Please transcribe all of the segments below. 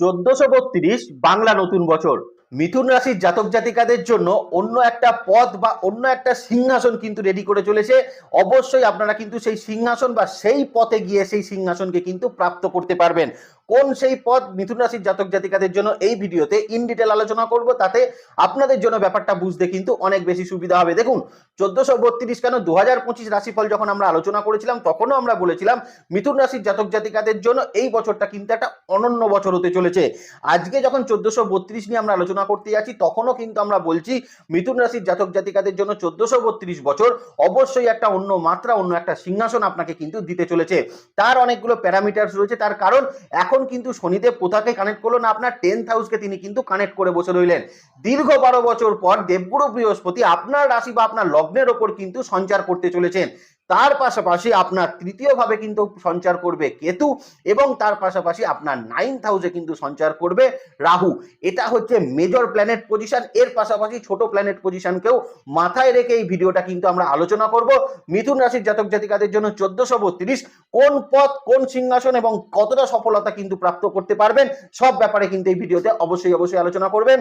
চোদ্দশো বত্রিশ বাংলা নতুন বছর। মিথুন রাশির জাতক জাতিকাদের জন্য অন্য একটা পদ বা অন্য একটা সিংহাসন কিন্তু রেডি করে চলেছে। অবশ্যই আপনারা কিন্তু সেই সিংহাসন বা সেই পথে গিয়ে সেই সিংহাসনকে কিন্তু প্রাপ্ত করতে পারবেন। কোন সেই পদ মিথুন রাশির জাতক জাতিকাদের জন্য এই ভিডিওতে ইন ডিটেল আলোচনা করব, তাতে আপনাদের জন্য ব্যাপারটা বুঝতে কিন্তু অনেক বেশি সুবিধা হবে। দেখুন, চোদ্দশো বত্রিশ কেন দু হাজার পঁচিশ রাশিফল যখন আমরা আলোচনা করেছিলাম, তখনও আমরা বলেছিলাম মিথুন রাশির জাতক জাতিকাদের জন্য এই বছরটা কিন্তু একটা অনন্য বছর হতে চলেছে। আজকে যখন চোদ্দশো বত্রিশ নিয়ে আমরা আলোচনা করতে যাচ্ছি, তখনও কিন্তু আমরা বলছি মিথুন রাশির জাতক জাতিকাদের জন্য চোদ্দশো বত্রিশ বছর অবশ্যই একটা অন্য মাত্রা, অন্য একটা সিংহাসন আপনাকে কিন্তু দিতে চলেছে। তার অনেকগুলো প্যারামিটার্স রয়েছে, তার কারণ এখন কিন্তু শনিদেব কোথাকে কানেক্ট করল না, আপনার টেন্থ হাউসকে তিনি কিন্তু কানেক্ট করে বসে রইলেন। দীর্ঘ বারো বছর পর দেবগুরু বৃহস্পতি আপনার রাশি বা আপনার লগ্নের ওপর কিন্তু সঞ্চার করতে চলেছেন। তার পাশাপাশি আপনার তৃতীয় ভাবে কিন্তু সঞ্চার করবে কেতু এবং তার পাশাপাশি আপনার নাইন্থ হাউসে কিন্তু সঞ্চার করবে রাহু। এটা হচ্ছে মেজর প্ল্যানেট পজিশন এর পাশাপাশি ছোট প্ল্যানেট পজিশনকেও মাথায় রেখে এই ভিডিওটা কিন্তু আমরা আলোচনা করব। মিথুন রাশির জাতক জাতিকাদের জন্য চোদ্দশো বত্রিশ। কোন পথ, কোন সিংহাসন এবং কতটা সফলতা কিন্তু প্রাপ্ত করতে পারবেন, সব ব্যাপারে কিন্তু এই ভিডিওতে অবশ্যই অবশ্যই আলোচনা করবেন।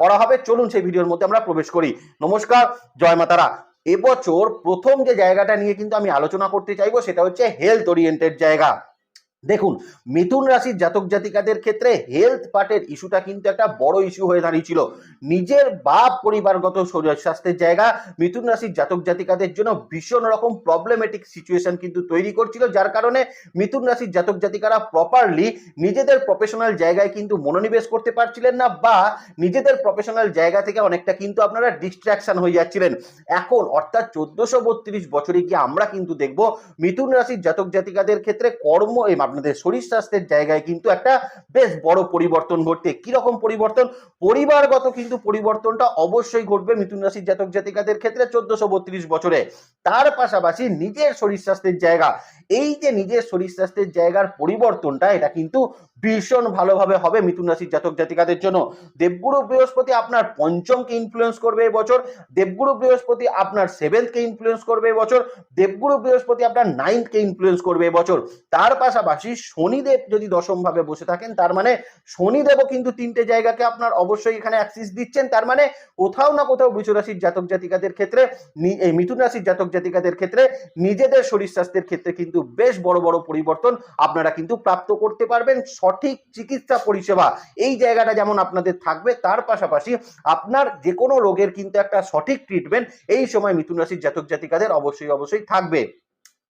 করা হবে। চলুন সেই ভিডিওর মধ্যে আমরা প্রবেশ করি। নমস্কার। জয় মাতারা। এবছর প্রথম যে জায়গাটা নিয়ে কিন্তু আমি আলোচনা করতে চাইব সেটা হচ্ছে হেলথ ওরিয়েন্টেড জায়গা। দেখুন, মিথুন রাশির জাতক জাতিকাদের ক্ষেত্রে হেলথ পার্টের ইস্যুটা কিন্তু একটা বড় ইস্যু হয়ে দাঁড়িয়েছিল। নিজের বা পরিবারগত শরীর স্বাস্থ্যের জায়গা, মিথুন রাশির জাতক জাতিকাদের জন্য ভীষণ রকম প্রবলেমেটিক সিচুয়েশন কিন্তু তৈরি করছিল, যার কারণে মিথুন রাশির জাতক জাতিকারা প্রপারলি নিজেদের প্রফেশনাল জায়গায় কিন্তু মনোনিবেশ করতে পারছিলেন না বা নিজেদের প্রফেশনাল জায়গা থেকে অনেকটা কিন্তু আপনারা ডিস্ট্র্যাকশন হয়ে যাচ্ছিলেন। এখন অর্থাৎ চোদ্দশো বত্রিশ বছরে গিয়ে আমরা কিন্তু দেখব, মিথুন রাশির জাতক জাতিকাদের ক্ষেত্রে কর্ম আপনাদের শরীর স্বাস্থ্যের জায়গায় কিন্তু একটা বেশ বড় পরিবর্তন ঘটতে। কীরকম পরিবর্তন? পরিবারগত কিন্তু পরিবর্তনটা অবশ্যই ঘটবে মিথুন রাশির জাতক জাতিকাদের ক্ষেত্রে চোদ্দশো বত্রিশ বছরে। তার পাশাপাশি নিজের শরীর স্বাস্থ্যের জায়গা। এই যে নিজের শরীর স্বাস্থ্যের জায়গার পরিবর্তনটা, এটা কিন্তু ভীষণ ভালোভাবে হবে মিথুন রাশির জাতক জাতিকাদের জন্য। দেবগুরু বৃহস্পতি আপনার পঞ্চমকে ইনফ্লুয়েন্স করবে এবছর। দেবগুরু বৃহস্পতি আপনার সেভেন্থকে ইনফ্লুয়েন্স করবে এবছর। দেবগুরু বৃহস্পতি আপনার নাইন্থকে ইনফ্লুয়েন্স করবে এবছর। তার পাশাপাশি শনিদেব যদি দশম ভাবে বসে থাকেন, তার মানে শনিদেবও কিন্তু তিনটে জায়গাকে আপনার অবশ্যই এখানে অ্যাক্সিস দিচ্ছেন। তার মানে কোথাও না কোথাও বৃষ রাশির জাতক জাতিকাদের ক্ষেত্রে এই মিথুন রাশির জাতক জাতিকাদের ক্ষেত্রে নিজেদের শরীর স্বাস্থ্যের ক্ষেত্রে কিন্তু বেশ বড় বড় পরিবর্তন আপনারা কিন্তু প্রাপ্ত করতে পারবেন। সঠিক চিকিৎসা পরিষেবা এই জায়গাটা যেমন আপনাদের থাকবে, তার পাশাপাশি আপনার যে কোনো রোগের কিন্তু একটা সঠিক ট্রিটমেন্ট এই সময় মিথুন রাশির জাতক জাতিকাদের অবশ্যই অবশ্যই থাকবে।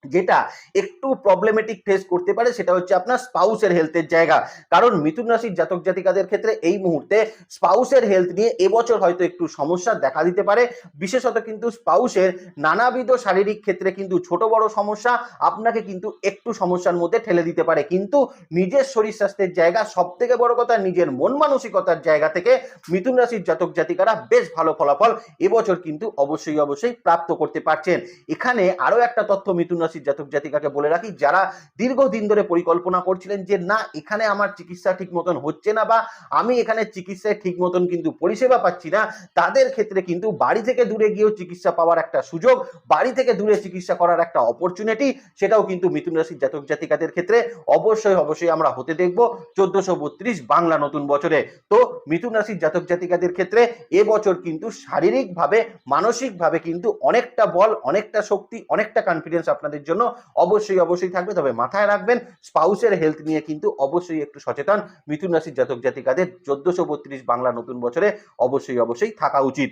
যেটা একটু প্রবলেমেটিক ফেস করতে পারে সেটা হচ্ছে আপনার স্পাউসের হেলথের জায়গা। কারণ মিথুন রাশির জাতক জাতিকাদের ক্ষেত্রে এই মুহূর্তে স্পাউসের হেলথ নিয়ে এবছর হয়তো একটু সমস্যা দেখা দিতে পারে। বিশেষত কিন্তু স্পাউসের নানাবিধ শারীরিক ক্ষেত্রে কিন্তু ছোট বড় সমস্যা আপনাকে কিন্তু একটু সমস্যার মধ্যে ঠেলে দিতে পারে। কিন্তু নিজের শরীর স্বাস্থ্যের জায়গা সব থেকে বড় কথা নিজের মন মানসিকতার জায়গা থেকে মিথুন রাশির জাতক জাতিকারা বেশ ভালো ফলাফল এবছর কিন্তু অবশ্যই অবশ্যই প্রাপ্ত করতে পারছেন। এখানে আরও একটা তথ্য মিথুন রাশির জাতক জাতিকাকে বলে রাখি, যারা দীর্ঘদিন ধরে পরিকল্পনা করছিলেন যে, না, এখানে আমার চিকিৎসা ঠিক মতন হচ্ছে না বা আমি এখানে চিকিৎসায় ঠিক মতন কিন্তু পরিষেবা পাচ্ছি না, তাদের ক্ষেত্রে কিন্তু বাড়ি থেকে দূরে গিয়েও চিকিৎসা পাওয়ার একটা সুযোগ, বাড়ি থেকে দূরে চিকিৎসা করার একটা অপরচুনিটি সেটাও কিন্তু মিথুন রাশির জাতক জাতিকাদের ক্ষেত্রে অবশ্যই অবশ্যই আমরা হতে দেখব চোদ্দশো বত্রিশ বাংলা নতুন বছরে। তো মিথুন রাশির জাতক জাতিকাদের ক্ষেত্রে এবছর কিন্তু শারীরিকভাবে, মানসিকভাবে কিন্তু অনেকটা বল, অনেকটা শক্তি, অনেকটা কনফিডেন্স আপনাদের জন্য অবশ্যই অবশ্যই থাকবে। তবে মাথায় রাখবেন, স্পাউসের হেলথ নিয়ে কিন্তু অবশ্যই একটু সচেতন। মিথুন রাশির জাতক জাতিকাদের চোদ্দশো বত্রিশ বাংলা নতুন বছরে অবশ্যই অবশ্যই থাকা উচিত।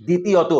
দ্বিতীয়ত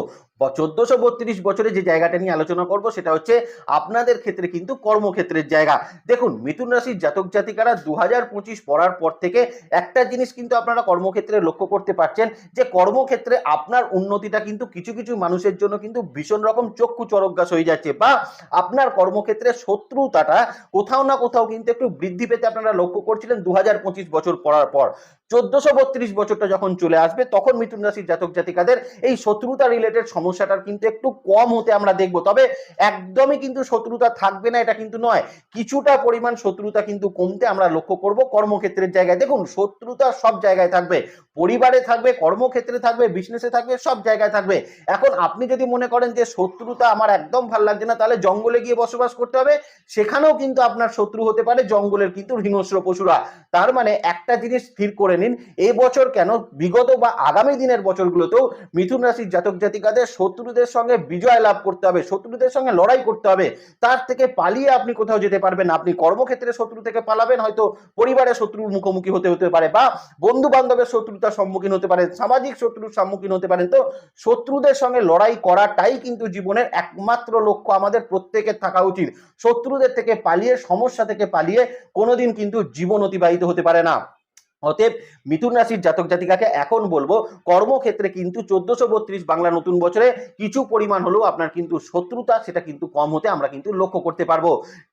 চোদ্দশো বত্রিশ বছরে যে জায়গাটা নিয়ে আলোচনা করব, সেটা হচ্ছে আপনাদের ক্ষেত্রে কিন্তু কর্মক্ষেত্রের জায়গা। দেখুন, মিথুন রাশির জাতক জাতিকারা দু হাজার পঁচিশ পড়ার পর থেকে একটা জিনিস কিন্তু আপনারা কর্মক্ষেত্রে লক্ষ্য করতে পারছেন যে কর্মক্ষেত্রে আপনার উন্নতিটা কিন্তু কিছু কিছু মানুষের জন্য কিন্তু ভীষণ রকম চক্ষু চরকগাছ হয়ে যাচ্ছে বা আপনার কর্মক্ষেত্রে শত্রুতাটা কোথাও না কোথাও কিন্তু একটু বৃদ্ধি পেতে আপনারা লক্ষ্য করছিলেন দু হাজার পঁচিশ বছর পড়ার পর। চোদ্দশো বত্রিশ বছরটা যখন চলে আসবে, তখন মিথুন রাশির জাতক জাতিকাদের এই শত্রুতা রিলেটেড সমস্যা সমস্যাটার কিন্তু একটু কম হতে আমরা দেখব। তবে একদমই কিন্তু শত্রুতা থাকবে না, এটা কিন্তু নয়। কিছুটা পরিমাণ শত্রুতা কিন্তু কমতে আমরা লক্ষ্য করব কর্মক্ষেত্রের জায়গায়। দেখুন, শত্রুতা সব জায়গায় থাকবে। পরিবারে থাকবে, কর্মক্ষেত্রে থাকবে বিজনেসে থাকবে, সব জায়গায় থাকবে। এখন আপনি যদি মনে করেন যে শত্রুতা আমার একদম ভালো লাগছে না, তাহলে জঙ্গলে গিয়ে বসবাস করতে হবে। সেখানেও কিন্তু আপনার শত্রু হতে পারে জঙ্গলের কিন্তু হিংস্র পশুরা। তার মানে একটা জিনিস স্থির করে নিন এই বছর কেন? বিগত বা আগামী দিনের বছরগুলোতেও মিথুন রাশির জাতক জাতিকাদের শত্রুদের সঙ্গে বিজয় লাভ করতে হবে, শত্রুদের সঙ্গে লড়াই করতে হবে, তার থেকে পালিয়ে আপনি কোথাও যেতে পারবেন আপনি কর্মক্ষেত্রে শত্রু থেকে পালাবেন, হয়তো পরিবারের শত্রুর মুখোমুখি হতে হতে পারে বা বন্ধু বান্ধবের শত্রুতার সম্মুখীন হতে পারেন সামাজিক শত্রুর সম্মুখীন হতে পারেন। তো শত্রুদের সঙ্গে লড়াই করাটাই কিন্তু জীবনের একমাত্র লক্ষ্য আমাদের প্রত্যেকের থাকা উচিত। শত্রুদের থেকে পালিয়ে, সমস্যা থেকে পালিয়ে কোনোদিন কিন্তু জীবন অতিবাহিত হতে পারে না। অতএব মিথুন রাশির জাতক জাতিকাকে এখন বলব, কর্মক্ষেত্রে কিন্তু চোদ্দশো বত্রিশ বাংলা নতুন বছরে কিছু পরিমাণ হলেও আপনার কিন্তু শত্রুতা, সেটা কিন্তু কম হতে আমরা কিন্তু লক্ষ্য করতে পারব।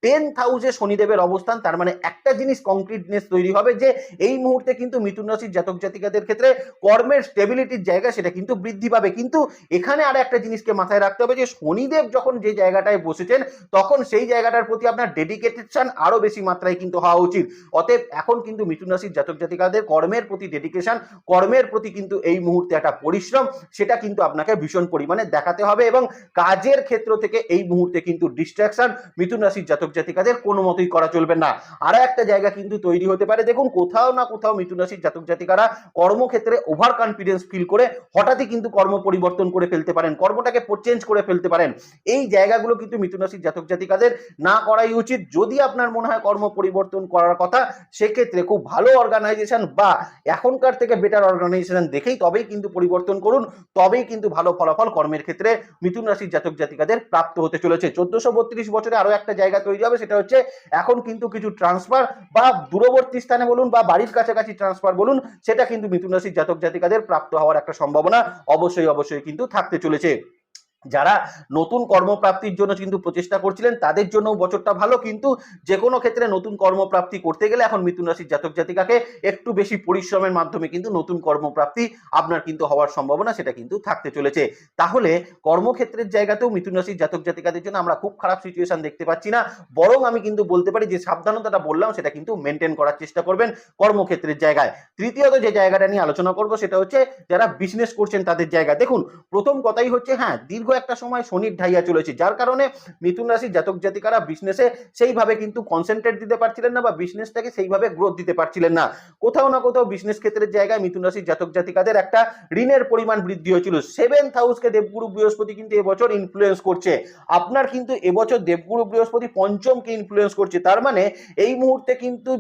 টেন্থ হাউসে শনিদেবের অবস্থান, তার মানে একটা জিনিস কংক্রিটনেস তৈরি হবে যে, এই মুহূর্তে কিন্তু মিথুন রাশির জাতক জাতিকাদের ক্ষেত্রে কর্মের স্টেবিলিটির জায়গা সেটা কিন্তু বৃদ্ধি পাবে। কিন্তু এখানে আর একটা জিনিসকে মাথায় রাখতে হবে যে, শনিদেব যখন যে জায়গাটায় বসেছেন, তখন সেই জায়গাটার প্রতি আপনার ডেডিকেটেশন আরও বেশি মাত্রায় কিন্তু হওয়া উচিত। অতএব এখন কিন্তু মিথুন রাশির জাতক জাতিকাদের কর্মের প্রতি ডেডিকেশন কর্মের প্রতি কিন্তু এই মুহূর্তে একটা পরিশ্রম, সেটা কিন্তু আপনাকে ভীষণ পরিমাণে দেখাতে হবে এবং কাজের ক্ষেত্র থেকে এই মুহূর্তে কিন্তু ডিস্ট্রাকশন মিথুন রাশির জাতক জাতিকাদের কোনো মতোই করা চলবে না। আরও একটা জায়গা কিন্তু তৈরি হতে পারে, দেখুন কোথাও না কোথাও মিথুন রাশির জাতক জাতিকারা কর্মক্ষেত্রে ওভার কনফিডেন্স ফিল করে হঠাৎই কিন্তু কর্ম পরিবর্তন করে ফেলতে পারেন, কর্মটাকে চেঞ্জ করে ফেলতে পারেন। এই জায়গাগুলো কিন্তু মিথুন রাশির জাতক জাতিকাদের না করাই উচিত। যদি আপনার মনে হয় কর্ম পরিবর্তন করার কথা, সেক্ষেত্রে খুব ভালো অর্গানাইজেশন বা এখনকার থেকে বেটার অর্গানাইজেশন দেখেই তবেই কিন্তু পরিবর্তন করুন, তবেই কিন্তু ভালো ফলাফল কর্মের ক্ষেত্রে মিথুন রাশির জাতক জাতিকাদের প্রাপ্ত হতে চলেছে। চোদ্দশো বত্রিশ বছরে আরও একটা জায়গা তৈরি হবে, সেটা হচ্ছে এখন কিন্তু কিছু ট্রান্সফার বা দূরবর্তী স্থানে বলুন বা বাড়ির কাছাকাছি ট্রান্সফার বলুন, সেটা কিন্তু মিথুন রাশির জাতক জাতিকাদের প্রাপ্ত হওয়ার একটা সম্ভাবনা অবশ্যই অবশ্যই কিন্তু থাকতে চলেছে। যারা নতুন কর্মপ্রাপ্তির জন্য কিন্তু প্রচেষ্টা করছিলেন, তাদের জন্য বছরটা ভালো, কিন্তু যে কোনো ক্ষেত্রে নতুন কর্মপ্রাপ্তি করতে গেলে এখন মিথুন রাশির জাতক জাতিকাকে একটু বেশি পরিশ্রমের মাধ্যমে কিন্তু নতুন কর্মপ্রাপ্তি আপনার কিন্তু হওয়ার সম্ভাবনা সেটা কিন্তু থাকতে চলেছে। তাহলে কর্মক্ষেত্রের জায়গাতেও মিথুন রাশির জাতক জাতিকাদের জন্য আমরা খুব খারাপ সিচুয়েশন দেখতে পাচ্ছি না। বরং আমি কিন্তু বলতে পারি যে সাবধানতাটা বললাম, সেটা কিন্তু মেনটেন করার চেষ্টা করবেন কর্মক্ষেত্রের জায়গায়। তৃতীয়ত যে জায়গাটা নিয়ে আলোচনা করব, সেটা হচ্ছে যারা বিজনেস করছেন তাদের জায়গা। দেখুন, প্রথম কথাই হচ্ছে হ্যাঁ দীর্ঘ একটা সময় শনির ঢাইয়া চলেছে। যার কারণে মিথুন রাশির জাতক জাতিকারা বিজনেসে সেইভাবে কিন্তু কনসেন্ট্রেট দিতে পারছিলেন না বা বিজনেসটাকে সেইভাবে গ্রোথ দিতে পারছিলেন না। কোথাও না কোথাও বিজনেস ক্ষেত্রের জায়গায় মিথুন রাশির জাতক জাতিকাদের একটা ঋণের পরিমাণ বৃদ্ধি হয়েছিল। সেভেন্থ হাউসকে দেবগুরু বৃহস্পতি কিন্তু এবছর ইনফ্লুয়েন্স করছে। আপনার কিন্তু এবছর দেবগুরু বৃহস্পতি পঞ্চমকে ইনফ্লুয়েন্স করছে। তার মানে এই মুহূর্তে কিন্তু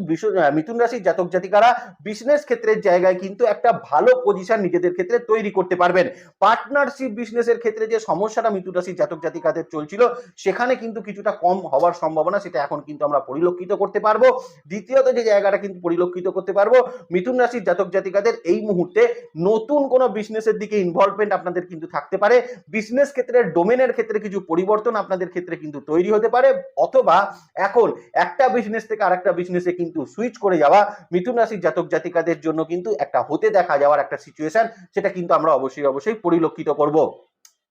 মিথুন রাশির জাতক জাতিকারা বিজনেস ক্ষেত্রের জায়গায় কিন্তু একটা ভালো পজিশন নিজেদের ক্ষেত্রে তৈরি করতে পারবেন। পার্টনারশিপ বিজনেসের ক্ষেত্রে যে সমস্যাটা মিথুন রাশির জাতক জাতিকাদের চলছিল, সেখানে কিন্তু কিছুটা কম হওয়ার সম্ভাবনা, সেটা এখন কিন্তু আমরা পরিলক্ষিত করতে পারব। দ্বিতীয়ত যে জায়গাটা কিন্তু পরিলক্ষিত করতে পারব, মিথুন রাশির জাতক জাতিকাদের এই মুহূর্তে নতুন কোনো বিজনেসের দিকে ইনভলভমেন্ট আপনাদের কিন্তু থাকতে পারে। বিজনেস ক্ষেত্রে ডোমেনের ক্ষেত্রে কিছু পরিবর্তন আপনাদের ক্ষেত্রে কিন্তু তৈরি হতে পারে, অথবা এখন একটা বিজনেস থেকে আরেকটা বিজনেসে কিন্তু সুইচ করে যাওয়া মিথুন রাশির জাতক জাতিকাদের জন্য কিন্তু একটা হতে দেখা যাওয়ার একটা সিচুয়েশন সেটা কিন্তু আমরা অবশ্যই অবশ্যই পরিলক্ষিত করব।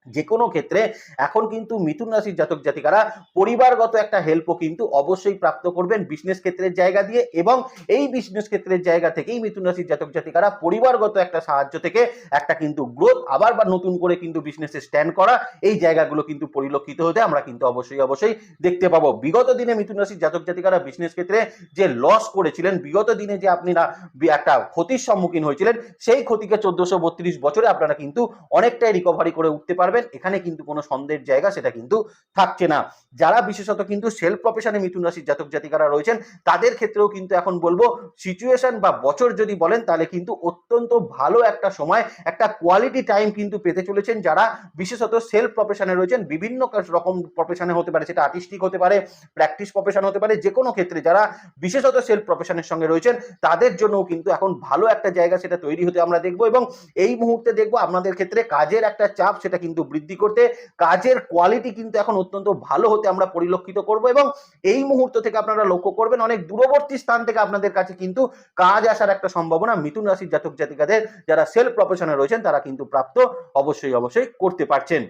যে কোনো ক্ষেত্রে এখন কিন্তু মিথুন রাশির জাতক জাতিকারা পরিবারগত একটা হেল্পও কিন্তু অবশ্যই প্রাপ্ত করবেন বিজনেস ক্ষেত্রের জায়গা দিয়ে এবং এই বিজনেস ক্ষেত্রের জায়গা থেকেই মিথুন রাশির জাতক জাতিকারা পরিবারগত একটা সাহায্য থেকে একটা কিন্তু গ্রোথ আবার বা নতুন করে কিন্তু বিজনেসে স্ট্যান্ড করা এই জায়গাগুলো কিন্তু পরিলক্ষিত হতে আমরা কিন্তু অবশ্যই অবশ্যই দেখতে পাবো। বিগত দিনে মিথুন রাশির জাতক জাতিকারা বিজনেস ক্ষেত্রে যে লস করেছিলেন, বিগত দিনে যে আপনারা বি- একটা ক্ষতির সম্মুখীন হয়েছিলেন, সেই ক্ষতিকে চোদ্দশো বত্রিশ বছরে আপনারা কিন্তু অনেকটাই রিকভারি করে উঠতে পারবেন। এখানে কিন্তু কোনো সন্দেহের জায়গা সেটা কিন্তু থাকছে না। যারা বিশেষত কিন্তু সেলফ প্রফেশনে মিথুন রাশির জাতক জাতিকারা রয়েছেন, তাদের ক্ষেত্রেও কিন্তু এখন বলব সিচুয়েশন বা বছর যদি বলেন, তাহলে কিন্তু অত্যন্ত ভালো একটা সময়, একটা কোয়ালিটি টাইম কিন্তু পেতে চলেছেন যারা বিশেষত সেলফ প্রফেশনে রয়েছেন, বিভিন্ন রকম প্রফেশনে হতে পারে, সেটা আর্টিস্টিক হতে পারে প্র্যাকটিস প্রফেশন হতে পারে যে কোনো ক্ষেত্রে যারা বিশেষত সেলফ প্রফেশনের সঙ্গে রয়েছেন, তাদের জন্যও কিন্তু এখন ভালো একটা জায়গা সেটা তৈরি হতে আমরা দেখব এবং এই মুহূর্তে দেখব, আপনাদের ক্ষেত্রে কাজের একটা চাপ সেটা কিন্তু বৃদ্ধি করতে কাজের কোয়ালিটি কিন্তু এখন অত্যন্ত ভালো হতে আমরা পরিলক্ষিত করব এবং এই মুহূর্ত থেকে আপনারা লক্ষ্য করবেন অনেক দূরবর্তী স্থান থেকে আপনাদের কাছে কিন্তু কাজ আসার একটা সম্ভাবনা মিথুন রাশির জাতক জাতিকাদের যারা সেলফ প্রফেশনে রয়েছেন তারা কিন্তু প্রাপ্ত অবশ্যই অবশ্যই করতে পারছেন।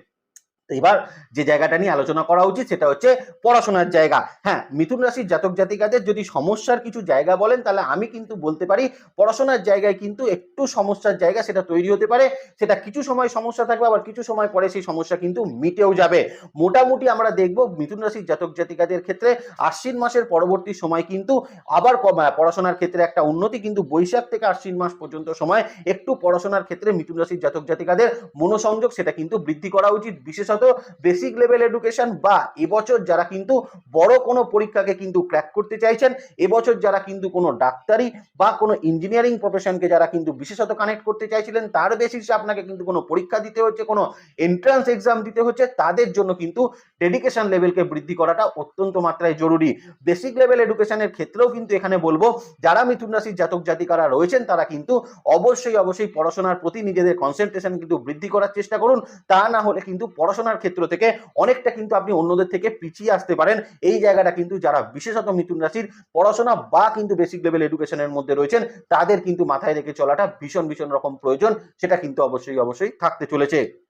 এবার যে জায়গাটা নিয়ে আলোচনা করা উচিত সেটা হচ্ছে পড়াশোনার জায়গা। হ্যাঁ মিথুন রাশির জাতক জাতিকাদের যদি সমস্যার কিছু জায়গা বলেন তাহলে আমি কিন্তু বলতে পারি পড়াশোনার জায়গায় কিন্তু একটু সমস্যার জায়গা সেটা তৈরি হতে পারে। সেটা কিছু সময় সমস্যা থাকবে, আবার কিছু সময় পরে সেই সমস্যা কিন্তু মিটেও যাবে। মোটামুটি আমরা দেখব মিথুন রাশির জাতক জাতিকাদের ক্ষেত্রে আশ্বিন মাসের পরবর্তী সময় কিন্তু আবার পড়াশোনার ক্ষেত্রে একটা উন্নতি, কিন্তু বৈশাখ থেকে আশ্বিন মাস পর্যন্ত সময় একটু পড়াশোনার ক্ষেত্রে মিথুন রাশির জাতক জাতিকাদের মনোসংযোগ সেটা কিন্তু বৃদ্ধি করা উচিত। বিশেষত বেসিক লেভেল এডুকেশন বা এবছর যারা কিন্তু বড় কোনো পরীক্ষাকে কিন্তু ক্র্যাক করতে চাইছেন, এবছর যারা কিন্তু কোনো ডাক্তারি বা কোনো ইঞ্জিনিয়ারিং প্রফেশনকে যারা কিন্তু বিশেষত কানেক্ট করতে চাইছিলেন, তার বেসিসে আপনাকে কিন্তু কোনো পরীক্ষা দিতে হচ্ছে, কোনো এন্ট্রান্স এক্সাম দিতে হচ্ছে, তাদের জন্য কিন্তু ডেডিকেশন লেভেলকে বৃদ্ধি করাটা অত্যন্ত মাত্রায় জরুরি। বেসিক লেভেল এডুকেশনের ক্ষেত্রেও কিন্তু এখানে বলব, যারা মিথুন রাশির জাতক জাতিকারা রয়েছেন, তারা কিন্তু অবশ্যই অবশ্যই পড়াশোনার প্রতি নিজেদের কনসেন্ট্রেশন কিন্তু বৃদ্ধি করার চেষ্টা করুন, তা না হলে কিন্তু পড়াশোনার ক্ষেত্র থেকে অনেকটা কিন্তু আপনি অন্যদের থেকে পিছিয়ে আসতে পারেন। এই জায়গাটা কিন্তু যারা বিশেষত মিথুন রাশির পড়াশোনা বা কিন্তু বেসিক লেভেল এডুকেশনের মধ্যে রয়েছেন, তাদের কিন্তু মাথায় রেখে চলাটা ভীষণ ভীষণ রকম প্রয়োজন, সেটা কিন্তু অবশ্যই অবশ্যই থাকতে চলেছে।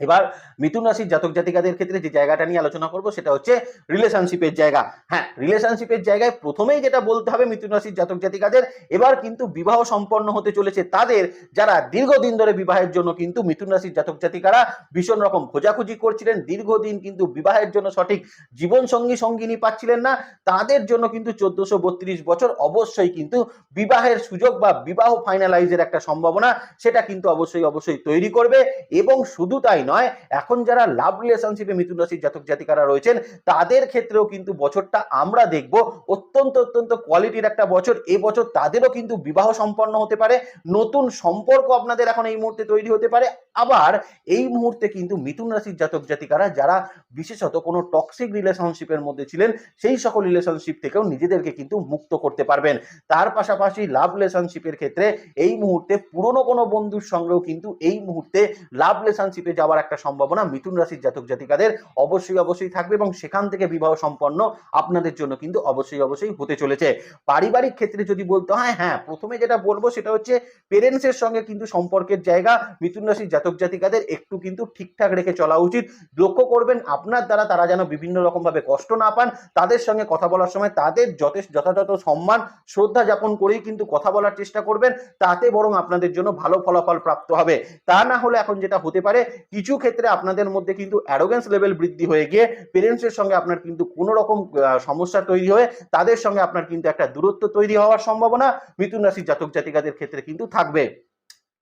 এবার মিথুন রাশির জাতক জাতিকাদের ক্ষেত্রে যে জায়গাটা নিয়ে আলোচনা করব সেটা হচ্ছে রিলেশনশিপের জায়গা। হ্যাঁ রিলেশনশিপের জায়গায় প্রথমেই যেটা বলতে হবে মিথুন রাশির জাতক জাতিকাদের, এবার কিন্তু বিবাহ সম্পন্ন হতে চলেছে তাদের যারা দীর্ঘদিন ধরে বিবাহের জন্য কিন্তু মিথুন রাশির জাতক জাতিকারা ভীষণ রকম খোঁজাখুঁজি করছিলেন। দীর্ঘদিন কিন্তু বিবাহের জন্য সঠিক জীবন সঙ্গী সঙ্গিনী পাচ্ছিলেন না। তাদের জন্য কিন্তু চোদ্দশো বত্রিশ বছর অবশ্যই কিন্তু বিবাহের সুযোগ বা বিবাহ ফাইনালাইজের একটা সম্ভাবনা, সেটা কিন্তু অবশ্যই অবশ্যই তৈরি করবে। এবং শুধু তাই নয়, এখন যারা লাভ রিলেশনশিপে মিথুন রাশির জাতক জাতিকারা রয়েছেন, তাদের ক্ষেত্রেও কিন্তু বছরটা আমরা দেখব। অত্যন্ত অত্যন্ত কোয়ালিটির একটা বছর। এ বছর তাদেরও কিন্তু বিবাহ সম্পন্ন হতে পারে। নতুন সম্পর্ক আপনাদের এখন এই মুহূর্তে তৈরি হতে পারে। আবার এই মুহূর্তে কিন্তু মিথুন রাশির জাতক জাতিকারা যারা বিশেষত কোনো টক্সিক রিলেশনশিপের মধ্যে ছিলেন, সেই সকল রিলেশনশিপ থেকেও নিজেদেরকে কিন্তু মুক্ত করতে পারবেন। তার পাশাপাশি লাভ রিলেশনশিপের ক্ষেত্রে এই মুহূর্তে পুরনো কোনো বন্ধুর সঙ্গেও কিন্তু এই মুহূর্তে লাভ রিলেশনশিপে যাওয়ার একটা সম্ভাবনা মিথুন রাশির জাতক জাতিকাদের অবশ্যই অবশ্যই থাকবে এবং সেখান থেকে বিবাহ সম্পন্ন আপনাদের জন্য কিন্তু অবশ্যই অবশ্যই হতে চলেছে। পারিবারিক ক্ষেত্রে যদি বলতে হয় হ্যাঁ প্রথমে যেটা বলব সেটা হচ্ছে পেরেন্টসের সঙ্গে কিন্তু সম্পর্কের জায়গা মিথুন রাশির জাতক জাতিকাদের একটু কিন্তু ঠিকঠাক রেখে চলা উচিত। লক্ষ্য করবেন, আপনার দ্বারা তারা যেন বিভিন্ন রকম ভাবে কষ্ট না পান, তাদের সঙ্গে কথা বলার সময় তাদের যথেষ্ট যথাযথ সম্মান, শ্রদ্ধা যাপন করেই কিন্তু কথা বলার চেষ্টা করবেন, তাতে বরং আপনাদের জন্য ভালো ফলাফল প্রাপ্ত হবে। তা না হলে এখন যেটা হতে পারে, কিছু ক্ষেত্রে আপনাদের মধ্যে কিন্তু অ্যারোগেন্স লেভেল বৃদ্ধি হয়ে গিয়ে পেরেন্টসের সঙ্গে আপনার কিন্তু কোনো রকম সমস্যা তৈরি হয়ে তাদের সঙ্গে আপনার কিন্তু একটা দূরত্ব তৈরি হওয়ার সম্ভাবনা মিথুন রাশির জাতক জাতিকাদের ক্ষেত্রে কিন্তু থাকবে।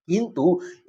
কিন্তু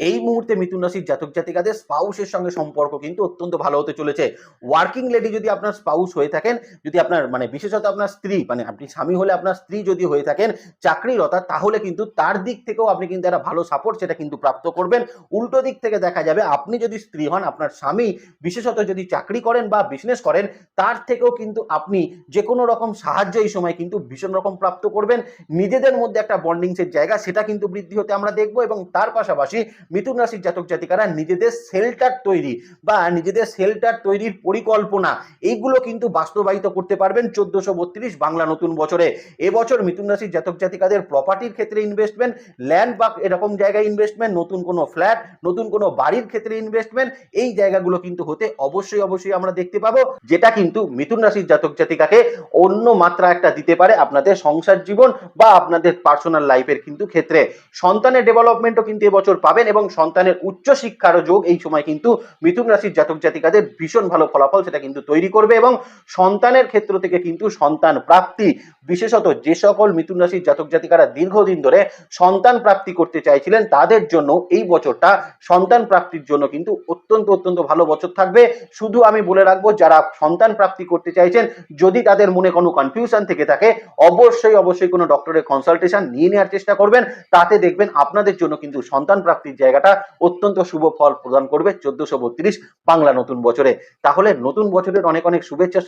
এই মুহূর্তে মিথুন রাশির জাতক জাতিকাদের স্পাউসের সঙ্গে সম্পর্ক কিন্তু অত্যন্ত ভালো হতে চলেছে। ওয়ার্কিং লেডি যদি আপনার স্পাউস হয়ে থাকেন, যদি আপনার মানে বিশেষত আপনার স্ত্রী মানে আপনি স্বামী হলে আপনার স্ত্রী যদি হয়ে থাকেন, চাকরিরতা, তাহলে কিন্তু তার দিক থেকেও আপনি কিন্তু একটা ভালো সাপোর্ট সেটা কিন্তু প্রাপ্ত করবেন। উল্টো দিক থেকে দেখা যাবে আপনি যদি স্ত্রী হন, আপনার স্বামী বিশেষত যদি চাকরি করেন বা বিজনেস করেন, তার থেকেও কিন্তু আপনি যে কোনো রকম সাহায্য এই সময় কিন্তু ভীষণ রকম প্রাপ্ত করবেন। নিজেদের মধ্যে একটা বন্ডিংসের জায়গা, সেটা কিন্তু বৃদ্ধি হতে আমরা দেখব এবং তার পাশাপাশি মিথুন রাশির জাতক জাতিকারা নিজেদের সেল্টার তৈরি বা নিজেদের সেল্টার তৈরির পরিকল্পনা, এইগুলো কিন্তু বাস্তবায়িত করতে পারবেন চোদ্দশো বত্রিশ বাংলা নতুন বছরে। এবছর মিথুন রাশির জাতক জাতিকাদের প্রপার্টির ক্ষেত্রে ইনভেস্টমেন্ট ল্যান্ড বা এরকম জায়গায় ইনভেস্টমেন্ট নতুন কোনো ফ্ল্যাট নতুন কোনো বাড়ির ক্ষেত্রে ইনভেস্টমেন্ট এই জায়গাগুলো কিন্তু হতে অবশ্যই অবশ্যই আমরা দেখতে পাবো, যেটা কিন্তু মিথুন রাশির জাতক জাতিকাকে অন্য মাত্রা একটা দিতে পারে আপনাদের সংসার জীবন বা আপনাদের পার্সোনাল লাইফের কিন্তু ক্ষেত্রে। সন্তানের ডেভেলপমেন্টও কিন্তু এবছর পাবেন এবং সন্তানের উচ্চ শিক্ষারও যোগ এই সময় কিন্তু মিথুন রাশির জাতক জাতিকাদের ভীষণ ভালো ফলাফল সেটা কিন্তু তৈরি করবে এবং সন্তানের ক্ষেত্র থেকে কিন্তু সন্তান প্রাপ্তি, বিশেষত যে সকল মিথুন রাশির জাতক জাতিকারা দীর্ঘদিন ধরে সন্তান প্রাপ্তি করতে চাইছিলেন, তাদের জন্য এই বছরটা সন্তান প্রাপ্তির জন্য কিন্তু অত্যন্ত অত্যন্ত ভালো বছর থাকবে। শুধু আমি বলে রাখব, যারা সন্তান প্রাপ্তি করতে চাইছেন, যদি তাদের মনে কোনো কনফিউশন থেকে থাকে, অবশ্যই অবশ্যই কোনো ডক্টরের কনসালটেশন নিয়ে নেওয়ার চেষ্টা করবেন। তাতে দেখবেন আপনাদের জন্য কিন্তু সন্তান প্রাপ্তির জায়গাটা অত্যন্ত শুভ ফল প্রদান করবে চোদ্দশো বত্রিশ বাংলা নতুন বছরে। তাহলে নতুন বছরের অনেক অনেক শুভেচ্ছা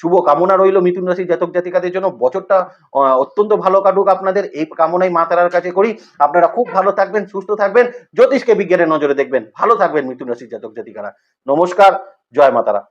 শুভ কামনা রইল মিথুন রাশি জাতক জাতিকাদের জন্য। বছরটা অত্যন্ত ভালো কাটুক আপনাদের। এই কামনাই মা তারার কাছে করি। আপনারা খুব ভালো থাকবেন, সুস্থ থাকবেন। জ্যোতিষকে বিজ্ঞানের নজরে দেখবেন। ভালো থাকবেন মিথুন রাশির জাতক জাতিকারা। নমস্কার, জয় মাতারা